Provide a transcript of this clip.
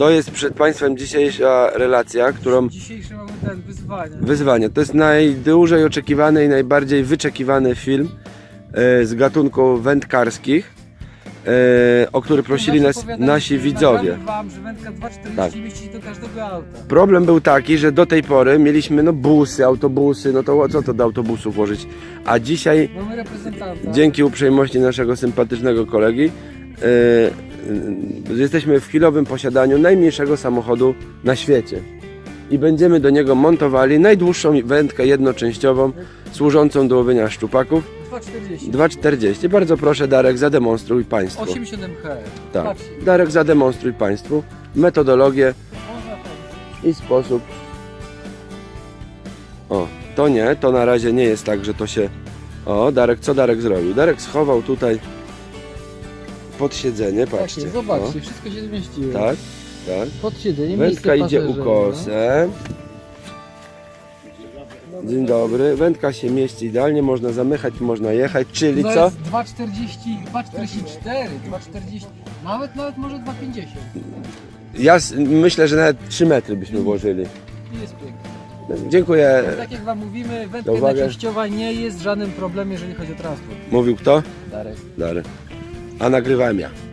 To jest przed Państwem dzisiejsza relacja, którą Dzisiejszy mamy ten wyzwanie. wyzwanie. To jest najdłużej oczekiwany i najbardziej wyczekiwany film e, z gatunku wędkarskich, e, o który prosili nas nasi widzowie. wam, że wędka 2,40 Tak. mieści się do każdego auta. Problem był taki, że do tej pory mieliśmy no busy, autobusy, no to co to do autobusu włożyć? A dzisiaj Mamy reprezentanta. dzięki uprzejmości naszego sympatycznego kolegi e, jesteśmy w chwilowym posiadaniu najmniejszego samochodu na świecie. I będziemy do niego montowali najdłuższą wędkę jednoczęściową służącą do łowienia szczupaków 2,40. 2,40. Bardzo proszę Darek, zademonstruj Państwu. 8,7 H. Tak. Patrzcie. Darek, zademonstruj Państwu metodologię i sposób. O, to nie, to na razie nie jest tak, że to się. O, Darek, co Darek zrobił? Darek schował tutaj pod siedzenie, patrzcie. jest, zobaczcie, wszystko się zmieściło. Tak, tak. Pod siedzenie, Wędka idzie ukosem. Dzień dobry. Wędka się mieści idealnie, można zamychać, można jechać, czyli To co? jest 2,40, 2,44, 2,40, nawet, nawet może 2,50. Ja s- myślę, że nawet 3 metry byśmy włożyli. I jest pięknie. Dziękuję. Tak jak wam mówimy, wędka uwaga. nie jest żadnym problemem, jeżeli chodzi o transport. Mówił kto? Darek. Darek. A nagrywałem ja.